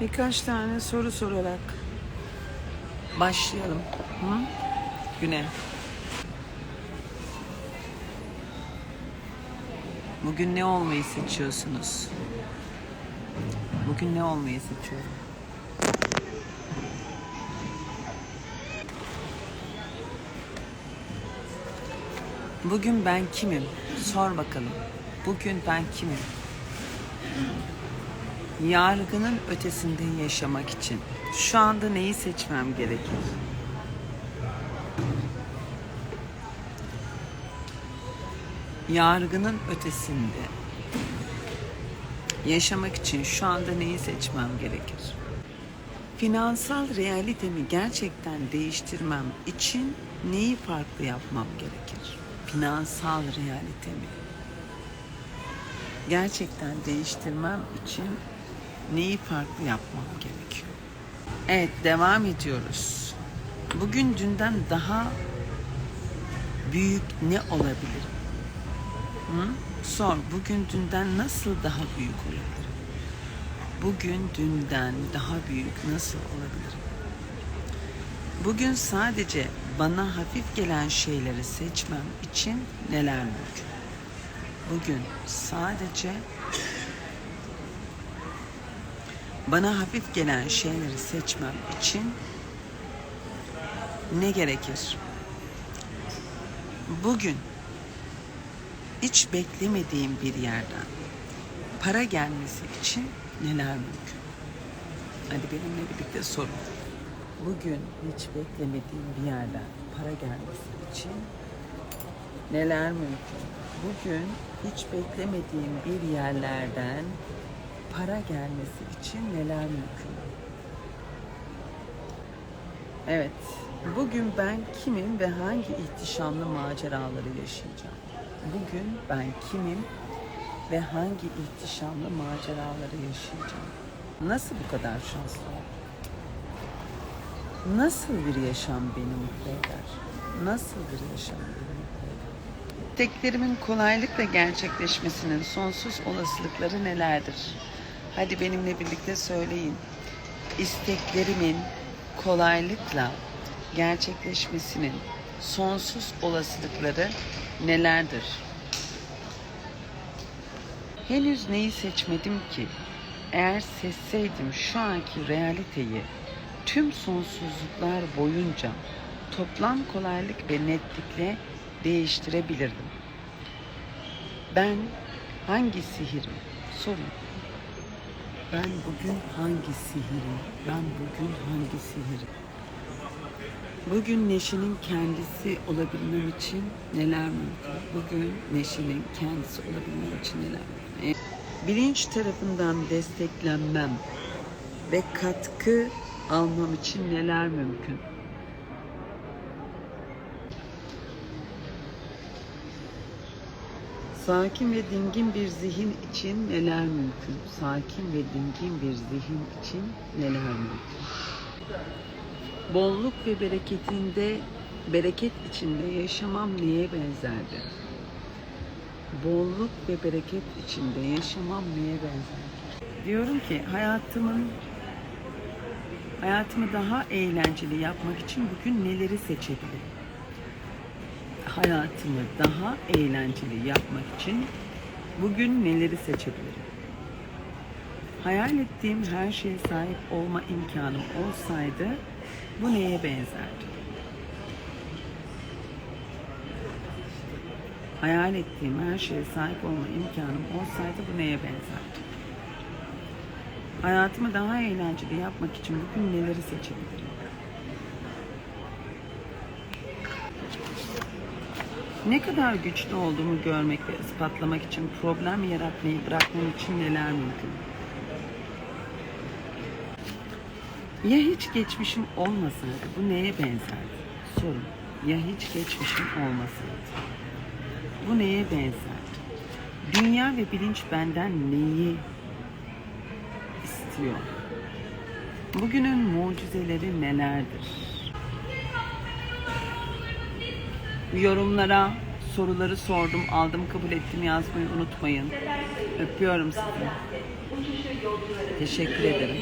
Birkaç tane soru sorarak başlayalım. Hı? Güne. Bugün ne olmayı seçiyorsunuz? Bugün ne olmayı seçiyorum? Bugün ben kimim? Sor bakalım. Bugün ben kimim? Yargının ötesinde yaşamak için şu anda neyi seçmem gerekir? Yargının ötesinde yaşamak için şu anda neyi seçmem gerekir? Finansal realitemi gerçekten değiştirmem için neyi farklı yapmam gerekir? Finansal realitemi gerçekten değiştirmem için neyi farklı yapmam gerekiyor? Evet, devam ediyoruz. Bugün dünden daha büyük ne olabilir? Hı? Sor, bugün dünden nasıl daha büyük olabilir? Bugün dünden daha büyük nasıl olabilir? Bugün sadece bana hafif gelen şeyleri seçmem için neler mümkün? Bugün sadece bana hafif gelen şeyleri seçmem için ne gerekir? Bugün hiç beklemediğim bir yerden para gelmesi için neler mümkün? Hadi benimle birlikte sorun. Bugün hiç beklemediğim bir yerden para gelmesi için neler mümkün? Bugün hiç beklemediğim bir yerlerden para gelmesi için neler mümkün? Evet, bugün ben kimim ve hangi ihtişamlı maceraları yaşayacağım? Bugün ben kimim ve hangi ihtişamlı maceraları yaşayacağım? Nasıl bu kadar şanslı? Nasıl bir yaşam beni mutlu eder? Nasıl bir yaşam beni mutlu eder? İsteklerimin kolaylıkla gerçekleşmesinin sonsuz olasılıkları nelerdir? Hadi benimle birlikte söyleyin. İsteklerimin kolaylıkla gerçekleşmesinin sonsuz olasılıkları nelerdir? Henüz neyi seçmedim ki? Eğer seçseydim şu anki realiteyi tüm sonsuzluklar boyunca toplam kolaylık ve netlikle değiştirebilirdim. Ben hangi sihirim? Sorun. Ben bugün hangi sihirim? Ben bugün hangi sihirim? Bugün Neşe'nin kendisi olabilmem için neler mümkün? Bugün Neşe'nin kendisi olabilmem için neler mümkün? Bilinç tarafından desteklenmem ve katkı almam için neler mümkün? Sakin ve dingin bir zihin için neler mümkün? Sakin ve dingin bir zihin için neler mümkün? Bolluk ve bereketinde, bereket içinde yaşamam neye benzerdi? Bolluk ve bereket içinde yaşamam neye benzerdi? Diyorum ki hayatımın hayatımı daha eğlenceli yapmak için bugün neleri seçebilirim? Hayatımı daha eğlenceli yapmak için bugün neleri seçebilirim? Hayal ettiğim her şeye sahip olma imkanım olsaydı bu neye benzerdi? Hayal ettiğim her şeye sahip olma imkanım olsaydı bu neye benzerdi? Hayatımı daha eğlenceli yapmak için bugün neleri seçebilirim? Ne kadar güçlü olduğumu görmek ve ispatlamak için problem yaratmayı bırakmam için neler mümkün? Ya hiç geçmişim olmasaydı bu neye benzerdi? Sorun. Ya hiç geçmişim olmasaydı? Bu neye benzerdi? Dünya ve bilinç benden neyi istiyor? Bugünün mucizeleri nelerdir? Yorumlara soruları sordum, aldım, kabul ettim yazmayı unutmayın. Öpüyorum sizi. Teşekkür ederim.